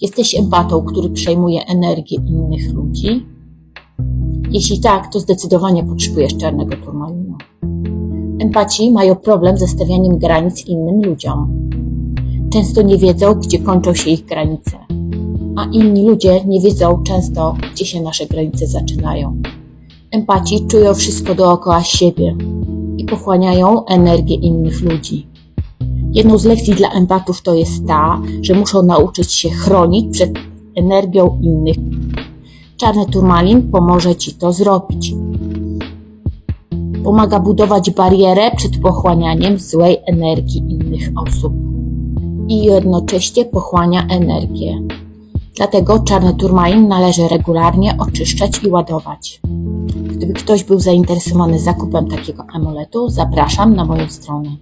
Jesteś empatą, który przejmuje energię innych ludzi? Jeśli tak, to zdecydowanie potrzebujesz czarnego turmalinu. Empaci mają problem ze stawianiem granic innym ludziom. Często nie wiedzą, gdzie kończą się ich granice, a inni ludzie nie wiedzą często, gdzie się nasze granice zaczynają. Empaci czują wszystko dookoła siebie i pochłaniają energię innych ludzi. Jedną z lekcji dla empatów to jest ta, że muszą nauczyć się chronić przed energią innych. Czarny turmalin pomoże Ci to zrobić. Pomaga budować barierę przed pochłanianiem złej energii innych osób i jednocześnie pochłania energię. Dlatego czarny turmalin należy regularnie oczyszczać i ładować. Gdyby ktoś był zainteresowany zakupem takiego amuletu, zapraszam na moją stronę.